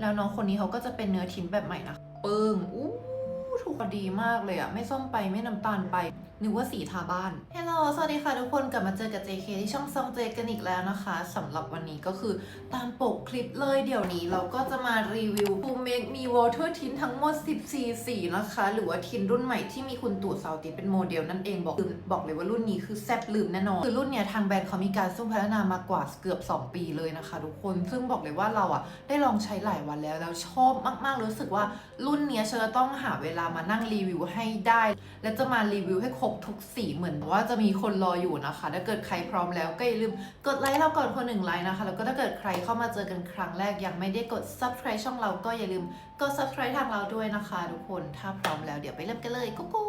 แล้วน้องคนนี้เขาก็จะเป็นเนื้อทิ้นแบบใหม่นะปึ้งอู้ถูกดีมากเลยอะไม่ส้มไปไม่น้ำตาลไป นึกว่าสีทาบ้าน ฮัลโหล สวัสดีค่ะทุกคน กลับมาเจอกับ JK ที่ช่องซองเจกันอีกแล้วนะคะ สำหรับวันนี้ก็คือตามปกคลิปเลยเดี๋ยวนี้เราก็จะมารีวิว To Make Me Water Tint ทั้งหมด 14 สีนะคะ หรือว่าทินรุ่นใหม่ที่มีคุณตู่เซาติเป็นโมเดลนั่นเองบอกบอกเลยว่ารุ่นนี้คือแซ่บลืมแน่นอน คือรุ่นเนี้ยทางแบรนด์เขามีการซุ่มพัฒนามากว่าเกือบ 2 ปีเลยนะคะทุกคน ซึ่งบอกเลยว่าเราอะได้ลองใช้หลายวันแล้วแล้วชอบมากๆรู้สึกว่ารุ่นเนี้ยเชอจะต้องหาเวลามานั่งรีวิวให้ได้ และจะมารีวิวให้ครบทุกสีเหมือนว่าจะมีคนรออยู่นะคะ ถ้าเกิดใครพร้อมแล้วก็อย่าลืมกดไลค์เราก่อนคนหนึ่งไลค์นะคะ แล้วก็ถ้าเกิดใครเข้ามาเจอกันครั้งแรกยังไม่ได้กด subscribe ช่องเราก็อย่าลืมกด subscribe ทางเราด้วยนะคะ ทุกคนถ้าพร้อมแล้วเดี๋ยวไปเริ่มกันเลยกุ๊กกู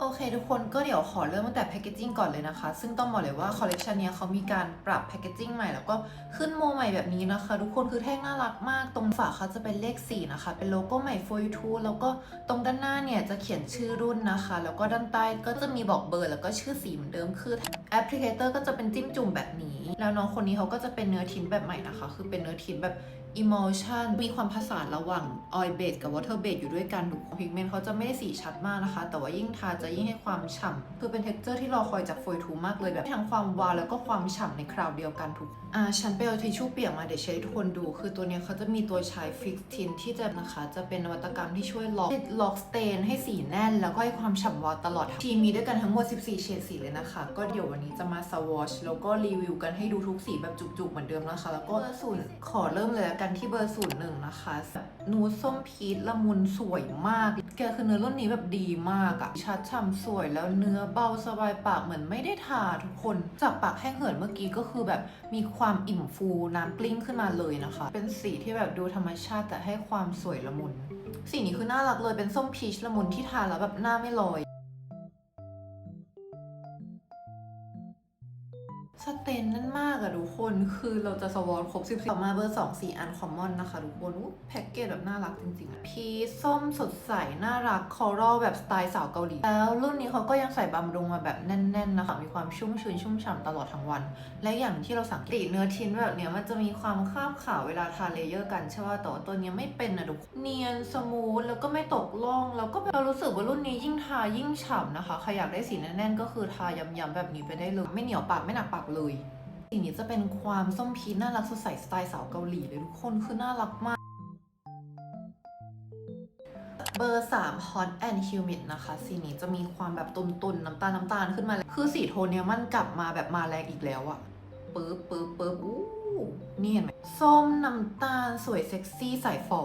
โอเคทุกคนก็เดี๋ยวขอเริ่มตั้งแต่แพคเกจิ้งก่อนเลยนะคะ ซึ่งต้องบอกเลยว่าคอลเลกชันนี้ยเขามีการปรับแพคเกจิ้งใหม่แล้วก็ขึ้นโมใหม่แบบนี้นะคะ ทุกคนคือแท่งน่ารักมาก ตรงฝาเขาจะเป็นเลข 4 นะคะ เป็นโลโก้ใหม่ for you too แล้วก็ตรงด้านหน้าเนี่ยจะเขียนชื่อรุ่นนะคะ แล้วก็ด้านใต้ก็จะมีบอกเบอร์ แล้วก็ชื่อสีเหมือนเดิมคือแอปพลิเคเตอร์ก็จะเป็นจิ้มจุ่มแบบนี้ แล้วน้องคนนี้เขาก็จะเป็นเนื้อทิ้นแบบใหม่นะคะ คือเป็นเนื้อทิ้นแบบ emulsion มีความผสานระหว่าง oil base กับ water base อยู่ด้วยกันดูพิกเมนต์เขาจะไม่ได้สีชัดมากนะคะ แต่ว่ายิ่งทาจะยิ่งให้ความฉ่ำคือเป็น texture ที่รอคอยจากโฟยทูมากเลยแบบทั้งความวาวแล้วก็ความฉ่ำในคราวเดียวกันทุกอ่าฉันไปเอาทิชชู่เปียกมาเดี๋ยวใช้ทุกคนดู คือตัวเนี้ยเขาจะมีตัวใช้ฟิกทินที่จะนะคะจะเป็นนวัตกรรมที่ช่วยล็อกล็อกสเตนให้สีแน่น แล้วก็ให้ความฉ่ำวาวตลอดทีมีด้วยกันทั้งหมด 14 เฉดสีเลยนะคะ ก็เดี๋ยววันนี้จะมาสวอชแล้วก็รีวิวกันให้ดูทุกสีแบบจุกๆเหมือนเดิมนะคะ แล้วก็เบอร์ศูนขอเริ่มเลยกันที่เบอร์ศูนย์หนึ่งนะคะนูส้มพีชละมุนสวยมาก แกคือเนื้อรุ่นนี้แบบดีมากอะชัดฉ่ำสวยแล้วเนื้อเบาสบายปากเหมือนไม่ได้ทาทุกคน จากปากแห้งเหินเมื่อกี้ก็คือแบบมีความอิ่มฟูน้ำกลิ้งขึ้นมาเลยนะคะ เป็นสีที่แบบดูธรรมชาติแต่ให้ความสวยละมุนสีนี้คือน่ารักเลยเป็นส้มพีชละมุนที่ทาแล้วแบบหน้าไม่ลอย นนั่นมากอะทุกคน คือเราจะสวอตครบ10ต่อมาเบอร์2 4อันคอมมอนนะคะ ทุกคนแพ็กเกจแบบน่ารักจริงๆอะพีส้มสดใส น่ารักคอรัลแบบสไตล์สาวเกาหลี แล้วรุ่นนี้เขาก็ยังใส่บำรุงมาแบบแน่น ๆ นะคะ มีความชุ่มชื้นชุ่มฉ่ำตลอดทั้งวัน และอย่างที่เราสังเกตเนื้อทิ้นแบบเนี้ยมันจะมีความคาบขาวเวลาทาเลเยอร์กันใช่ป่ะแต่ว่าตัวเนี้ยไม่เป็นนะทุกคนเนียนสมูทแล้วก็ไม่ตกล่องแล้วก็เรารู้สึกว่ารุ่นนี้ยิ่งทายิ่งฉ่ำนะคะใครอยากได้สีแน่นๆก็คือทายำๆแบบนี้ไปได้เลย ไม่เหนียวปากไม่หนักปากเลย สีนี้จะเป็นความส้มพีชน่ารักสดใสสไตล์สาวเกาหลีเลยทุกคนคือน่ารักมาก เบอร์ 3 Hot and Humid นะคะ สีนี้จะมีความแบบตุนๆ น้ำตาลน้ำตาลขึ้นมาเลยคือสีโทนเนี้ยมันกลับมาแบบมาแรงอีกแล้วอะปึ๊บปึ๊บปึ๊บอู้นี่เห็นไหมส้มน้ำตาลสวยเซ็กซี่ใส่ฝอ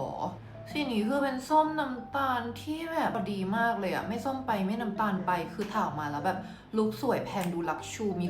สีนี้คือเป็นส้มน้ำตาลที่แบบดีมากเลยอะไม่ส้มไปไม่น้ำตาลไปคือถ่ามาแล้วแบบลุคสวยแพงดูลักชูมี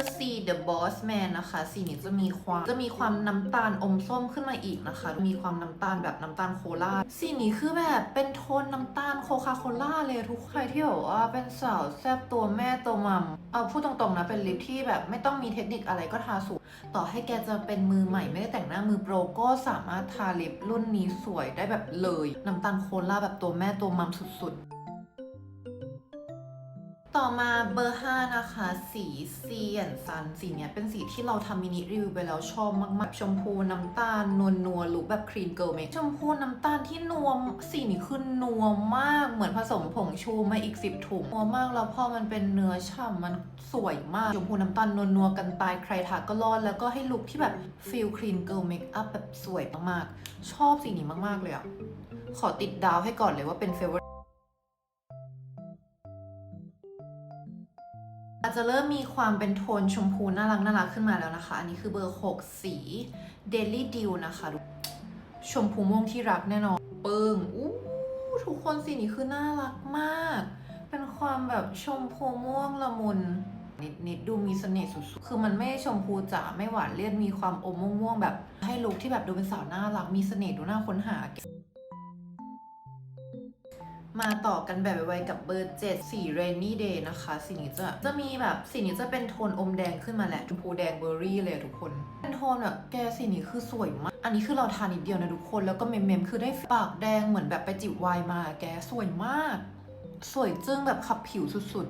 เบอร์ C The Boss Man นะคะ สีนี้จะมีความจะมีความน้ำตาลอมส้มขึ้นมาอีกนะคะ มีความน้ำตาลแบบน้ำตาลโคลาสีนี้คือแบบเป็นโทนน้ำตาลโคคาโคล่าเลยทุกใครที่แบบว่าเป็นสาวแซ่บตัวแม่ตัวมัมเอาพูดตรงๆนะเป็นลิปที่แบบไม่ต้องมีเทคนิคอะไรก็ทาสูต่อให้แกจะเป็นมือใหม่ไม่ได้แต่งหน้ามือโปรก็สามารถทาลิปรุ่นนี้สวยได้แบบเลย น้ำตาลโคลาแบบตัวแม่ตัวมัมสุดๆ ต่อมาเบอร์ 5 นะคะ สีเซียนซันสีเนี้ยเป็นสีที่เราทำมินิรีวิวไปแล้วชอบมากๆ ชมพูน้ำตาล นวลนัวลุคแบบครีนเกิร์ลเมคชมพูน้ำตาลที่นวมสีนี้คือนัวมากเหมือนผสมผงชูมาอีก 10 ถุงนัวมากแล้วพอมันเป็นเนื้อฉ่ำมันสวยมาก ชมพูน้ำตาลนวลนัวกันตายใครทาก็รอด แล้วก็ให้ลุคที่แบบฟิลครีนเกิร์ลเมคอัพแบบสวยมากๆ ชอบสีนี้มากๆเลยอะขอติดดาวให้ก่อนเลยว่าเป็นเฟเวอร์ อาจจะเริ่มมีความเป็นโทนชมพูน่ารักน่ารักขึ้นมาแล้วนะคะ อันนี้คือเบอร์ 6 สี Daily Dew นะคะ ชมพูม่วงที่รักแน่นอน ปึ้งอู้ทุกคนสีนี้คือน่ารักมาก เป็นความแบบชมพูม่วงละมุนนิดนิดดูมีเสน่ห์สุดๆ คือมันไม่ชมพูจ๋าไม่หวานเลี่ยนมีความอมม่วงๆแบบให้ลุคที่แบบดูเป็นสาวน่ารักมีเสน่ห์ดูน่าค้นหา มาต่อกันแบบไวๆกับเบอร์7สี rainy day นะคะสีนี้จะจะมีแบบสีนี้จะเป็นโทนอมแดงขึ้นมาแหละชมพูแดงเบอร์รี่เลยทุกคน เป็นโทนแบบแกสีนี้คือสวยมาก อันนี้คือเราทานิดเดียวนะทุกคน แล้วก็เมมๆคือได้ปากแดงเหมือนแบบไปจิบไวน์มา แกสวยมาก สวยจึ้งแบบขับผิวสุด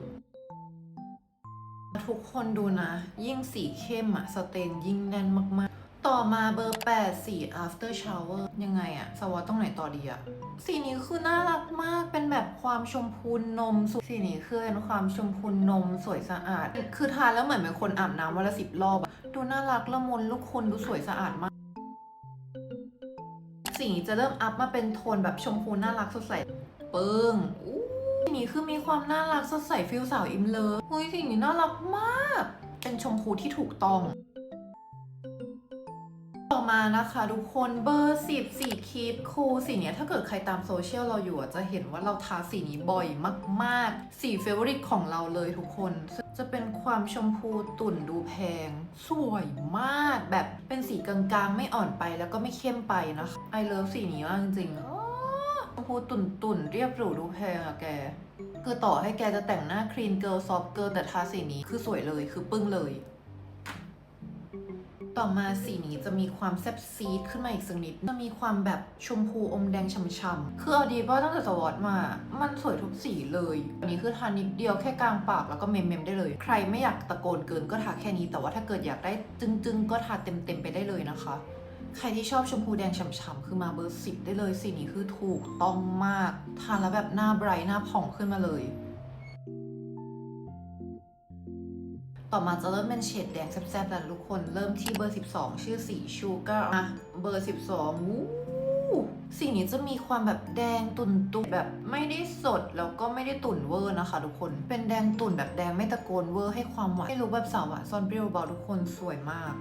ๆ ทุกคนดูนะ ยิ่งสีเข้มอะสเตนยิ่งแน่นมากๆ ต่อมาเบอร์ 8 สี after shower ยังไงอะสวอตตรงไหนต่อดีอะสีนี้คือน่ารักมากเป็นแบบความชมพูนมสสีนี้คือเป็นความชมพูนมสวยสะอาด คือทานแล้วเหมือนเป็นคนอาบน้ำวันละสิบรอบอะดูน่ารักละมุนลูกคุณดูสวยสะอาดมากสีนี้จะเริ่มอัพมาเป็นโทนแบบชมพูน่ารักสดใสเปิ้งอู้สีนี้คือมีความน่ารักสดใสฟิลสาวอิมเลิฟเฮ้ยสีนี้น่ารักมาก เป็นชมพูที่ถูกต้อง มานะคะทุกคนเบอร์10สีคีปคูลสีเนี้ยถ้าเกิดใครตามโซเชียลเราอยู่จะเห็นว่าเราทาสีนี้บ่อยมากๆ สีเฟเวอริตของเราเลยทุกคน จะเป็นความชมพูตุ่นดูแพง สวยมากแบบเป็นสีกลางๆ ไม่อ่อนไปแล้วก็ไม่เข้มไปนะคะไอเลิฟสีนี้มากจริงชมพูตุ่นๆเรียบหรูดูแพงอะแกคือต่อให้แกจะแต่งหน้าคลีนเกิ l ซอฟเกิ l แต่ทาสีนี้คือสวยเลยคือปึ้งเลย ต่อมาสีนี้จะมีความแซ่บซีดขึ้นมาอีกสักนิด จะมีความแบบชมพูอมแดงช่ำๆ คือเอาดีว่าตั้งแต่สวอตมา มันสวยทุกสีเลย อันนี้คือทานิดเดียวแค่กลางปากแล้วก็เมมๆได้เลย ใครไม่อยากตะโกนเกินก็ทาแค่นี้ แต่ว่าถ้าเกิดอยากได้จึงๆ ก็ทาเต็มๆไปได้เลยนะคะ ใครที่ชอบชมพูแดงฉ่ำๆ คือมาเบอร์สิบได้เลยสีนี้คือถูกต้องมาก ทานแล้วแบบหน้าไบรท์หน้าผ่องขึ้นมาเลย ต่อมาจะเริ่มเป็นเฉดแดงแซ่บๆแล้วทุกคนเริ่มที่เบอร์ 12 ชื่อสีชูการ์อะเบอร์ 12วู้สีนี้จะมีความแบบแดงตุ่นตุ่นแบบไม่ได้สดแล้วก็ไม่ได้ตุ่นเวอร์นะคะ ทุกคน เป็นแดงตุ่นแบบแดงไม่ตะโกนเวอร์ให้ความหวานให้รู้แบบสาวหวานซ่อนเปรี้ยวเบาทุกคนสวยมาก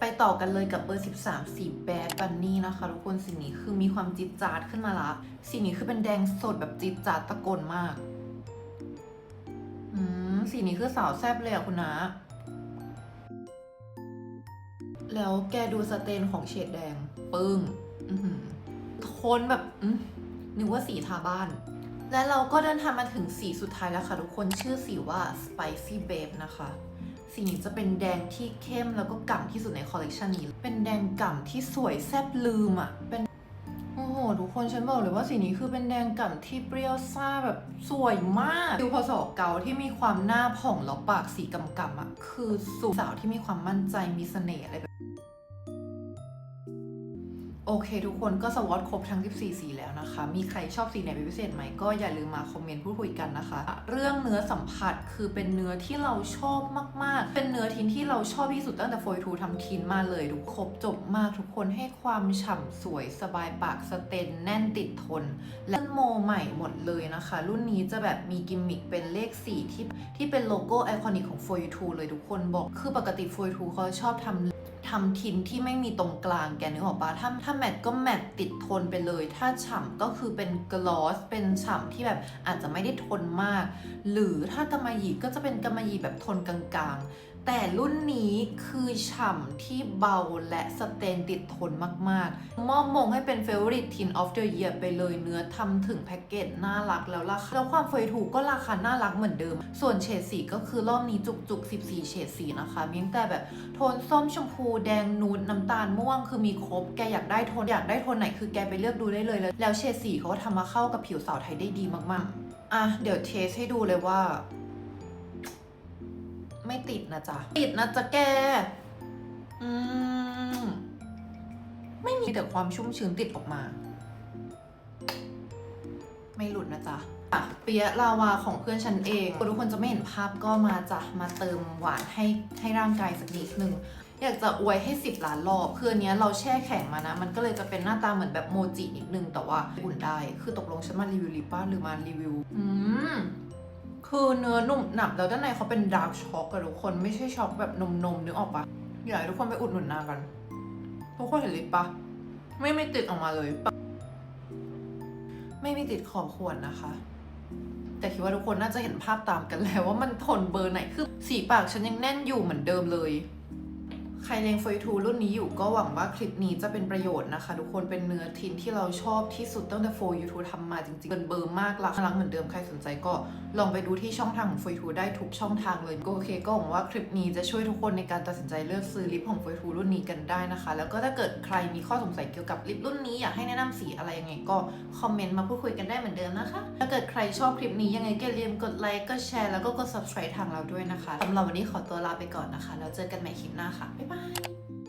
ไปต่อกันเลยกับเบอร์ 13 สีแบดบันนี่นะคะทุกคนสีนี้คือมีความจิดจาดขึ้นมาละสีนี้คือเป็นแดงสดแบบจิดจาดตะโกนมาก สีนี้คือสาวแซบเลยอะคุณนะ แล้วแกดูสเตนของเฉดแดง ปึ้งโทนแบบนึกว่าสีทาบ้าน และเราก็เดินทางมาถึงสีสุดท้ายแล้วค่ะทุกคนชื่อสีว่า Spicy Babe นะคะสีนี้จะเป็นแดงที่เข้มแล้วก็ก่ำที่สุดในคอลเลกชันนี้ เป็นแดงก่ำที่สวยแซบลืมอะ่ะ เป็น ดทุกคนฉันบอกเลยว่าสีนี้คือเป็นแดงก่ำที่เปรี้ยวซ่าแบบสวยมากฟิวพอสอเกาที่มีความหน้าผ่องแล้วปากสีกำกำๆอะคือสูสาวที่มีความมั่นใจมีเสน่ห์อะไรแบบ โอเคทุกคนก็สวอตครบทั้ง 14 สีแล้วนะคะ มีใครชอบสีไหนเป็นพิเศษไหมก็อย่าลืมมาคอมเมนต์พูดคุยกันนะคะ เรื่องเนื้อสัมผัสคือเป็นเนื้อที่เราชอบมาก ๆ เป็นเนื้อทินที่เราชอบที่สุดตั้งแต่โฟยทูทำทินมาเลยทุกครบจบมากทุกคนให้ความฉ่ำสวยสบายปากสเตนแน่นติดทน และโมใหม่หมดเลยนะคะ รุ่นนี้จะแบบมีกิมมิคเป็นเลข4ที่ที่เป็นโลโก้ไอคอนิกของ for you two เลยทุกคนบอกคือปกติ for you two เขาชอบทำ ทำทินที่ไม่มีตรงกลางแกนึกออกปะถ้าถ้าแมตก็แมตติดทนไปเลย ถ้าฉ่ำก็คือเป็นกลอสเป็นฉ่ำที่แบบอาจจะไม่ได้ทนมาก หรือถ้ากำมะหยี่ก็จะเป็นกำมะหยี่แบบทนกลางๆ แต่รุ่นนี้คือฉ่ำที่เบาและสเตนติดทนมากๆ มอบมงให้เป็น Favorite Tin of the Year ไปเลยเนื้อทำถึงแพ็กเกจน่ารักแล้วราคาแล้วความเฟยถูกก็ราคาน่ารักเหมือนเดิม ส่วนเฉดสีก็คือรอบนี้จุกๆ 14 เฉดสีนะคะมีตั้งแต่แบบโทนส้มชมพูแดงนูดน้ำตาลม่วงคือมีครบ แกอยากได้โทนอยากได้โทนไหนคือแกไปเลือกดูได้เลย แล้วแล้วเฉดสีเขาก็ทำมาเข้ากับผิวสาวไทยได้ดีมากๆอะเดี๋ยวเทสให้ดูเลยว่า ไม่ติดนะจ๊ะ ติดนะจ๊ะแก อืม ไม่มีแต่ความชุ่มชื้นติดออกมา ไม่หลุดนะจ๊ะอะเปียลาวาของเพื่อนฉันเอง ทุกคนจะไม่เห็นภาพก็มาจ้ะมาเติมหวานให้ให้ร่างกายสักนิดหนึ่งอยากจะอวยให้ 10 ล้านรอบ คืออนเนี้ยเราแช่แข็งมานะ มันก็เลยจะเป็นหน้าตาเหมือนแบบโมจินิดนึง แต่ว่าอุ่นได้ คือตกลงฉันมารีวิวลิปป้าหรือมารีวิว อืม คือเนื้อนุ่มหนับแล้วด้านในเขาเป็นดาร์กช็อกอะทุกคนไม่ใช่ช็อกแบบนมนมนึกออกปะอยากให้ทุกคนไปอุดหนุนนางกันทุกคนเห็นลิปปะไม่ไม่ติดออกมาเลย ไม่มีติดขอบขวดนะคะ แต่คิดว่าทุกคนน่าจะเห็นภาพตามกันแล้วว่ามันทนเบอร์ไหนคือสีปากฉันยังแน่นอยู่เหมือนเดิมเลย ใครเล็งฟอยทูรุ่นนี้อยู่ก็หวังว่าคลิปนี้จะเป็นประโยชน์นะคะ ทุกคนเป็นเนื้อทินที่เราชอบที่สุดตั้งแต่โฟยูทูทำมาจริงๆเป็นเบอร์มากรักรักเหมือนเดิมใครสนใจก็ลองไปดูที่ช่องทางของฟอยทูได้ทุกช่องทางเลยก็โอเคก็หวังว่าคลิปนี้จะช่วยทุกคนในการตัดสินใจเลือกซื้อลิปของฟอยทูรุ่นนี้กันได้นะคะ แล้วก็ถ้าเกิดใครมีข้อสงสัยเกี่ยวกับลิปรุ่นนี้อยากให้แนะนำสีอะไรยังไงก็คอมเมนต์มาพูดคุยกันได้เหมือนเดิมนะคะถ้าเกิดใครชอบคลิปนี้ยังไงก็อย่าลืมกดไลค์กดแชร์แล้วก็กด subscribe ทางเราด้วยนะคะสำหรับวันนี้ขอตัวลาไปก่อนนะคะแล้วเจอกันใหม่คลิปหน้าค่ะ Bye.